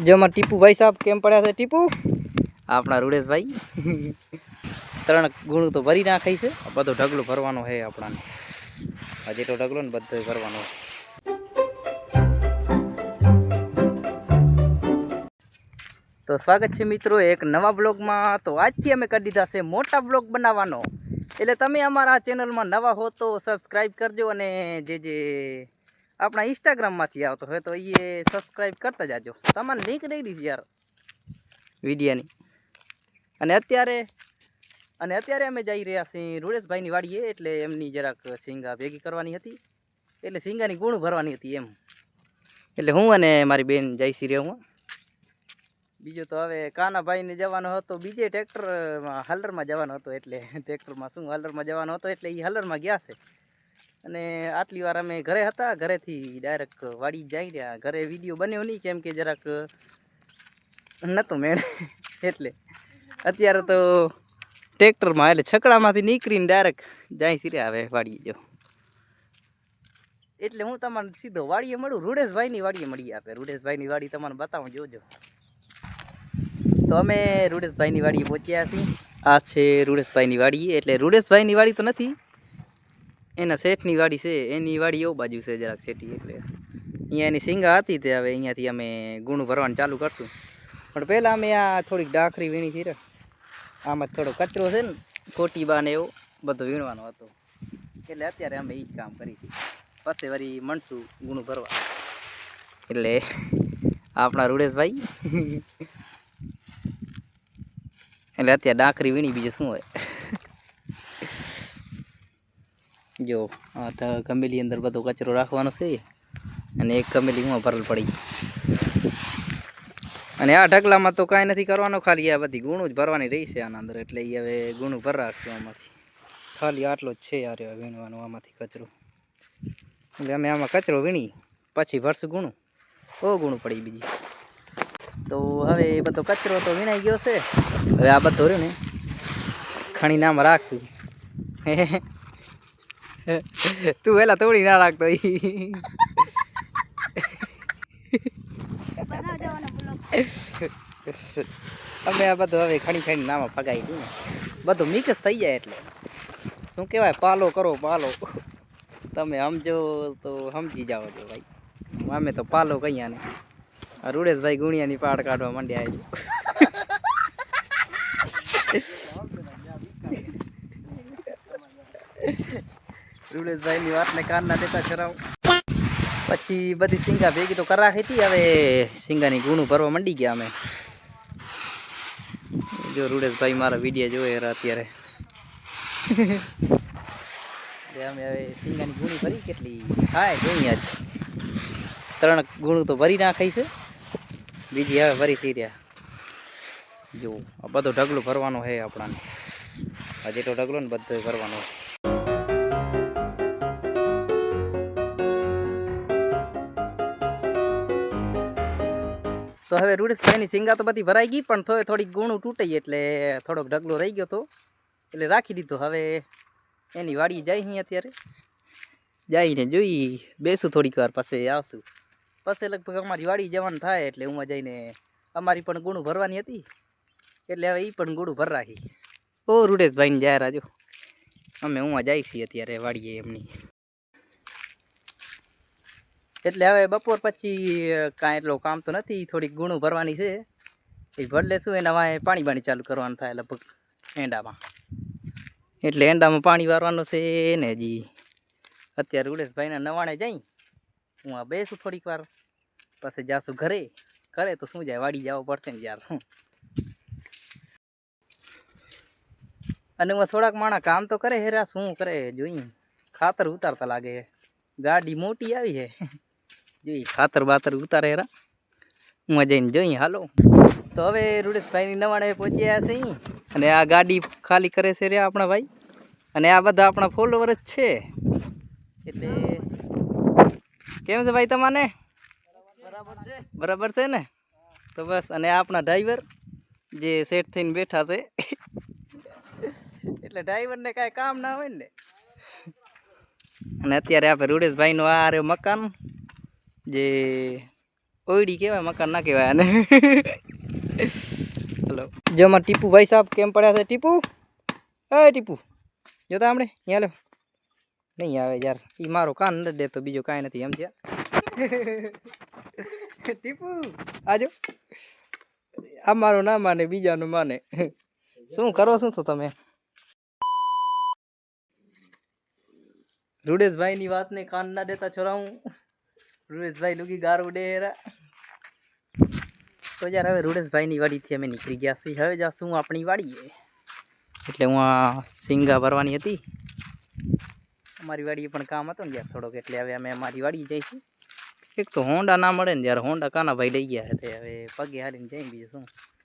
જો અમારા ટીપુભાઈ સાહેબ કેમ પડ્યા છે? ટીપુ? આપણા રૂડેશભાઈ. ત્રણ ગુણું તો ભરી નાખાય છે. બધો ઢગલો ભરવાનો છે આપણાને. હજી તો ઢગલો ને બધો ભરવાનો તો સ્વાગત છે મિત્રો એક નવા બ્લોગમાં. તો આજથી અમે કરી દીધા છે મોટા બ્લોગ બનાવવાનો. એટલે તમે અમારા ચેનલમાં નવા હો તો સબસ્ક્રાઈબ કરજો અને જે જે આપણા ઇન્સ્ટાગ્રામમાંથી આવતો હોય તો એ સબસ્ક્રાઈબ કરતા જાજો. તમારે લિંક દઈ દઈશ યાર વિડીયાની. અને અત્યારે અને અત્યારે અમે જઈ રહ્યા છીએ રૂડેશભાઈની વાડીએ, એટલે એમની જરાક સિંગા ભેગી કરવાની હતી. એટલે સિંગાની ગુણ ભરવાની હતી એમ. એટલે હું અને મારી બેન જઈશી રહ્યો હું બીજું તો હવે કાનાભાઈને જવાનો હતો, બીજે ટ્રેક્ટરમાં હલરમાં જવાનો હતો, એટલે ટ્રેક્ટરમાં શું, હલરમાં જવાનો હતો, એટલે એ હલરમાં ગયા છે. અને આટલી વાર અમે ઘરે હતા. ઘરેથી ડાયરેક્ટ વાડી જઈ રહ્યા ઘરે વીડિયો બન્યો નહીં, કેમ કે જરાક નહોતો મેળ. એટલે અત્યારે તો ટ્રેક્ટરમાં એટલે છકડામાંથી નીકળીને ડાયરેક્ટ જાય સીરે હવે વાડીએ જો. એટલે હું તમારે સીધો વાડીએ મળું, રૂડેશભાઈની વાડીએ મળી આપે. રૂડેશભાઈની વાડી તમને બતાવું, જોજો. તો અમે રૂડેશભાઈની વાડીએ પહોંચ્યા છીએ. આ છે રૂડેશભાઈની વાડી. એટલે રૂડેશભાઈની વાડી તો નથી એના શેઠની વાડી છે, એની વાડી એવું બાજુ છે જરાક શેઠી એટલે. અહીંયા એની સિંગા હતી તે હવે અહીંયાથી અમે ગુણ ભરવાનું ચાલુ કરશું. પણ પહેલાં અમે આ થોડીક ડાખરી વીણી હતી આમાં થોડો કચરો છે ને ખોટી બાને એવું બધું વીણવાનો હતો. એટલે અત્યારે અમે એ જ કામ કરી પછી વળી મણશું ગુણું ભરવા. એટલે આપણા રૂડેશભાઈ. એટલે અત્યારે ડાખરી વીણી, બીજું શું હોય? જો ગમેલી અંદર બધો કચરો રાખવાનો છે. અને એક કમેલી હું ભરલ પડી. અને આ ઢગલામાં તો કાંઈ નથી કરવાનો, ખાલી આ બધી ગુણું જ ભરવાની રહી છે આના અંદર. એટલે એ હવે ગુણું ભર રાખશું આમાંથી. ખાલી આટલો જ છે યાર વીણવાનું આમાંથી કચરો. એટલે અમે આમાં કચરો વીણી, પછી ભરશું ગુણું. ઓ ગુણું પડી બીજી. તો હવે એ બધો કચરો તો વીણાઈ ગયો છે. હવે આ બધો રહ્યો ને ખણીને આમાં રાખશું. તું પેલા તોડી ના રાખતો અમે આ બધું હવે ખણી ખણી નામ ફગાવી દઉં બધું મિક્સ થઈ જાય એટલે શું કહેવાય પાલો કરો પાલો તમે સમજો તો સમજી જાઓ છો ભાઈ અમે તો પાલો કહીએ ને રૂડેશભાઈ ગુણિયાની પાડ કાઢવા માંડ્યા છે રૂડેશભાઈની વાતને કાન ના દેતા ચરાવ પછી બધી સિંગા ભેગી તો કરા હતી, હવે સિંગાની ગુણું ભરવા મંડી ગયા અમે. જો રૂડેશભાઈ મારા વીડિયો જોયે અત્યારે. અમે હવે સિંગાની ગુણી ભરી, કેટલી થાય જોઈએ જ ત્રણ ગુણું તો ભરી નાખાઈ છે. બીજી હવે ભરી થઈ રહ્યા. જો, આ બધો ઢગલો ભરવાનો છે આપણાને. આ જેટલો ઢગલો ને બધો ભરવાનો તો હવે રૂડેશભાઈની સિંગા તો બધી ભરાઈ ગઈ, પણ થોડી થોડીક ગુણું તૂટી એટલે થોડોક ઢગલો રહી ગયો તો એટલે રાખી દીધો. હવે એની વાડી જાય અહીં અત્યારે. જઈને જોઈ, બેસું થોડીક વાર પાસે આવશું. પછી લગભગ અમારી વાડી જવાનું થાય એટલે હું જઈને અમારી પણ ગુણું ભરવાની હતી. એટલે હવે એ પણ ગુણું ભર રાખી. ઓ રૂડેશભાઈને જાય રાજો અમે હું જાય છીએ અત્યારે વાડીએ એમની. એટલે હવે બપોર પછી કાંઈ એટલો કામ તો નથી થોડીક ગુણું ભરવાની છે. એ ભર લેશું, એના વાંહે પાણી બાણી ચાલુ કરવાનું થાય લગભગ એંડામાં. એટલે એંડામાં પાણી વારવાનું છે ને જી. અત્યારે રૂડેશભાઈના નવાણે જઈ, હું આ બેસું થોડીક વાર, પછી જાશું ઘરે. ઘરે તો શું જાય, વાડી જવું પડશે ને યાર. અને હું થોડાક માણા કામ તો કરે હેરા શું કરે જોઈ ખાતર ઉતારતા લાગે. ગાડી મોટી આવી છે જોઈ ખાતર બાતર ઉતારે હેરા. હું જઈને જોઈ હાલો. તો હવે રૂડેશભાઈની નવાણે પહોંચ્યા છે. અને આ ગાડી ખાલી કરે છે રે આપણા ભાઈ. અને આ બધા આપણા ફોલોવર જ છે. એટલે કેમ છે ભાઈ તમાને બરાબર છે. બરાબર છે ને? તો બસ અને આપણા ડ્રાઈવર જે સેટ થઈને બેઠા છે. એટલે ડ્રાઈવરને કાંઈ કામ ના હોય ને. અને અત્યારે આપણે રૂડેશભાઈનું આ રહ્યો મકાન. જે ઓયડી કહેવાય, મકાન ના કહેવાય આને. હલો. જો અમારા ટીપુ ભાઈ સાહેબ કેમ પડ્યા છે? ટીપુ? એ ટીપુ, જોતા આપણે? અહીંયા લો નહીં આવે યાર. એ મારો કાન નથી દેતો, બીજો કાંઈ નથી એમ છે ટીપુ આજો આ મારું ના માને બીજાનું માને. શું કરો શું તો તમે? રૂડેશભાઈની વાતને કાન ના દેતા છોરાવું રૂડેશભાઈ લુગી ગાર ઉડે હેરા. તો યાર હવે રૂડેશભાઈની વાડીથી અમે નીકળી ગયા છીએ. હવે જાશું આપણી વાડીએ? એટલે હું આ સિંગા ભરવાની હતી. અમારી વાડીએ પણ કામ હતું ને યાર થોડોક, એટલે હવે અમે અમારી વાડીએ જઈશું એક તો હોન્ડા ના મળે ને યાર, હોન્ડા કાના ભાઈ લઈ ગયા હતા હવે પગે હાલીને જઈ બીજું શું?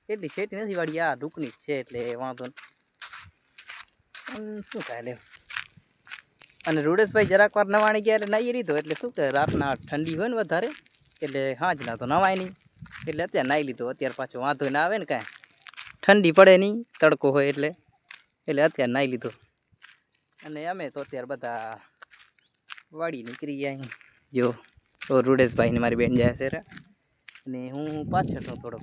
એટલી છેટી નથી વાડી, આ ઢૂકની જ છે, એટલે વાંધો શું થાય લે અને રૂડેશભાઈ જરાક વાર નવાણી ગયા એટલે નાહી લીધો. એટલે શું કે રાતના ઠંડી હોય ને વધારે, એટલે હાંજના તો નવાય નહીં. એટલે અત્યારે નાહી લીધો. અત્યારે પાછો વાંધો ના આવે ને કાંઈ. ઠંડી પડે નહીં, તડકો હોય એટલે. એટલે અત્યારે નાહી લીધો. અને અમે તો અત્યારે બધા વાડી નીકળી ગયા જો, તો રૂડેશભાઈને મારી બેન જાય છે. અને હું પાછળ તો થોડોક.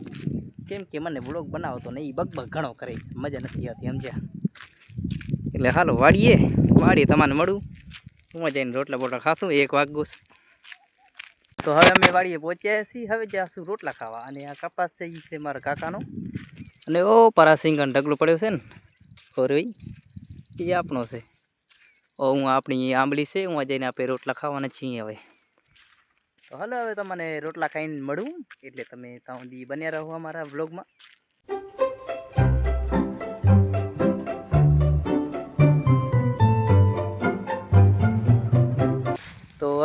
કેમ કે મને બ્લોગ બનાવતો ને એ બગબગ ઘણો કરે. મજા નથી આવતી, સમજ્યા? એટલે હાલો વાડીએ. વાડીએ તમારે મળું. હું જઈને રોટલા બોટલા ખાશું, એક વાગ્યું છે. તો હવે અમે વાડીએ પહોંચ્યા છીએ, હવે જઈશું રોટલા ખાવા. અને આ કપાસ છે એ છે મારા કાકાનો. અને ઓ પરાસિંગન ઢગલો પડ્યો છે ને ખોરવી એ આપણો છે. ઓ, હું આપણી આંબલી છે, હું જઈને આપણે રોટલા ખાવાના છીએ હવે. તો હાલો, હવે તમને રોટલા ખાઈને મળું. એટલે તમે ત્યાં સુધી બન્યા રહો અમારા વ્લોગમાં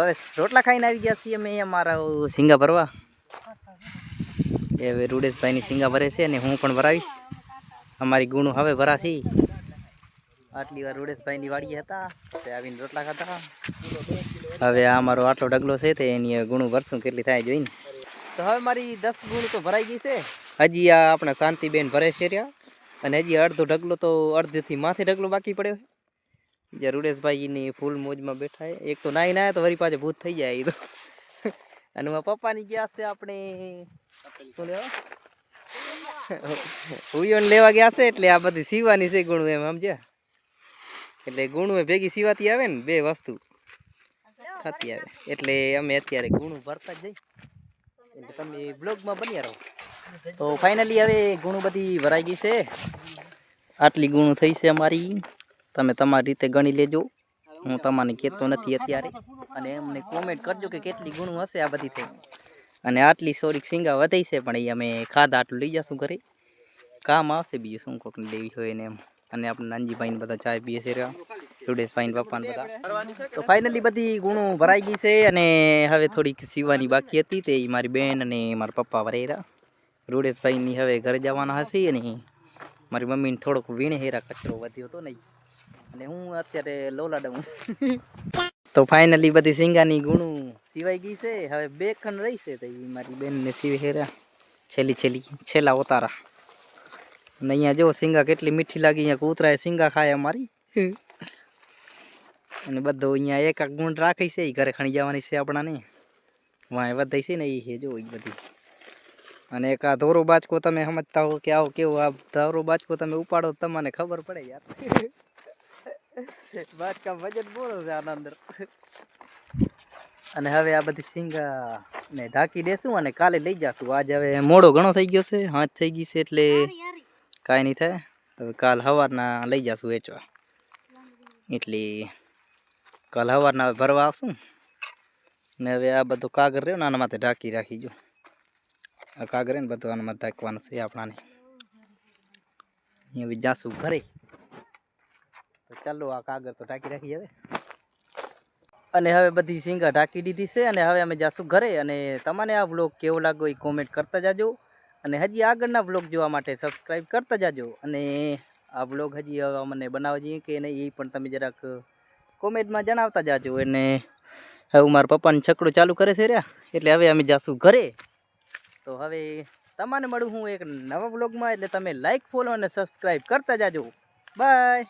હવે રોટલા ખાઈને આવી ગયા છીએ અમે અમારા સિંગા ભરવા. એ હવે રૂડેશભાઈની સિંગા ભરે છે અને હું પણ ભરાવીશ. અમારી ગુણું હવે ભરાશી. આટલી વાર રૂડેશભાઈની વાડીએ હતા, તે આવીને રોટલા ખાતા હવે આ અમારો આટલો ડગલો છે તે એની ગુણું ભરશું, કેટલી થાય જોઈને. તો હવે મારી દસ ગુણ તો ભરાઈ ગઈ છે. હજી આ આપણે શાંતિબેન ભરે છે રહ્યા. અને હજી અડધો ઢગલો તો અડધેથી માથે ઢગલો બાકી પડ્યો છે. જે રૂડેશભાઈની ફૂલ મોજમાં બેઠા એક તો નાઈ નાય તો વરી પાછો ભૂત થઈ જાય તો. અને મારા પપ્પાની ગયા છે આપણે, શું લેવા? હુઈઓને લેવા ગયા છે એટલે આ બધી સીવાની છે ગુણું એમ, સમજ્યા? એટલે ગુણું ભેગી સીવાતી આવે ને, બે વસ્તુ થતી આવે. એટલે અમે અત્યારે ગુણું ભરતા જ જઈ એટલે તમે બ્લોગમાં બન્યા રહો. તો ફાઇનલી હવે ગુણું બધી ભરાઈ ગઈ છે. આટલી ગુણું થઈ છે અમારી. તમે તમારી રીતે ગણી લેજો. હું તમને કહેતો નથી અત્યારે. અને એમને કોમેન્ટ કરજો કે કેટલી ગુણું હશે આ બધી થઈ. અને આટલી સોરીક સિંગા વધી છે પણ એ અમે ખાધા આટલું લઈ જશું ઘરે. કામ આવશે બીજું શું કોકને લેવી હોય ને એમ. અને આપણે નાનજીભાઈને બધા ચાય પીએ છે રહ્યા. રૂડેશભાઈને પપ્પાને બધા. તો ફાઇનલી બધી ગુણો ભરાઈ ગઈ છે અને હવે થોડીક સીવાની બાકી હતી તે મારી બેન અને મારા પપ્પા વરેરા રૂડેશભાઈની હવે ઘરે જવાના હશે અને મારી મમ્મીને થોડોક વીણે હેરા કચરો વધ્યો હતો નહીં. અને હું અત્યારે લોલા ડઉં. તો ફાઇનલી બધી સિંગાની ગુણું સિવાઈ ગઈ છે. હવે બે ખંડ રહી છે તો ઈ મારી બેનને સીવે હેરા. છેલ્લી છેલ્લી, છેલ્લા ઉતારા. અને અહીંયા જો સિંગા કેટલી મીઠી લાગી, અહીંયા કૂતરાએ સિંગા ખાય અમારી. અને બધું અહીંયા એક એક ગુણ રાખી છે એ ઘરે ખણી જવાની છે આપણાને. વાંય વધાઈ છે ને એ છે જો એ બધી. અને એક આ ધોરો બાચકો તમે સમજતા હો કે આવો કેવો આ ધોરો બાચકો તમે ઉપાડો તો તમને ખબર પડે યાર. બાચકા વજન બોલો છે આના અંદર. અને હવે આ બધી સિંગા ને ઢાંકી દેશું અને કાલે લઈ જશું. આજે હવે મોડો ઘણો થઈ ગયો છે હાથ થઈ ગઈ છે એટલે કાંઈ નહીં થાય. હવે કાલ સવારના લઈ જશું વેચવા. એટલે કાલ સવારના હવે ભરવા આવશું. ને હવે આ બધો કાગર રહ્યો ને આના માથે ઢાંકી રાખી જો. આ કાગર ને બધું આના માથે ઢાંકવાનું છે આપણાને. હવે જાશું ઘરે. ચાલો આ કાગળ તો ઢાંકી રાખી હવે. અને હવે બધી સિંગા ઢાંકી દીધી છે અને હવે અમે જાશું ઘરે. અને તમને આ વ્લોગ કેવો લાગ્યો એ કોમેન્ટ કરતા જાજો. અને હજી આગળના વ્લોગ જોવા માટે સબસ્ક્રાઈબ કરતા જાજો. અને આ વ્લોગ હજી હવે મને બનાવવા જઈએ કે નહીં એ પણ તમે જરાક કોમેન્ટમાં જણાવતા જાજો. અને હવે મારા પપ્પાને છકડો ચાલુ કરે છે રહ્યા. એટલે હવે અમે જાશું ઘરે. તો હવે તમને મળું હું એક નવા વ્લોગમાં. એટલે તમે લાઈક ફોલો અને સબસ્ક્રાઈબ કરતા જાજો. બાય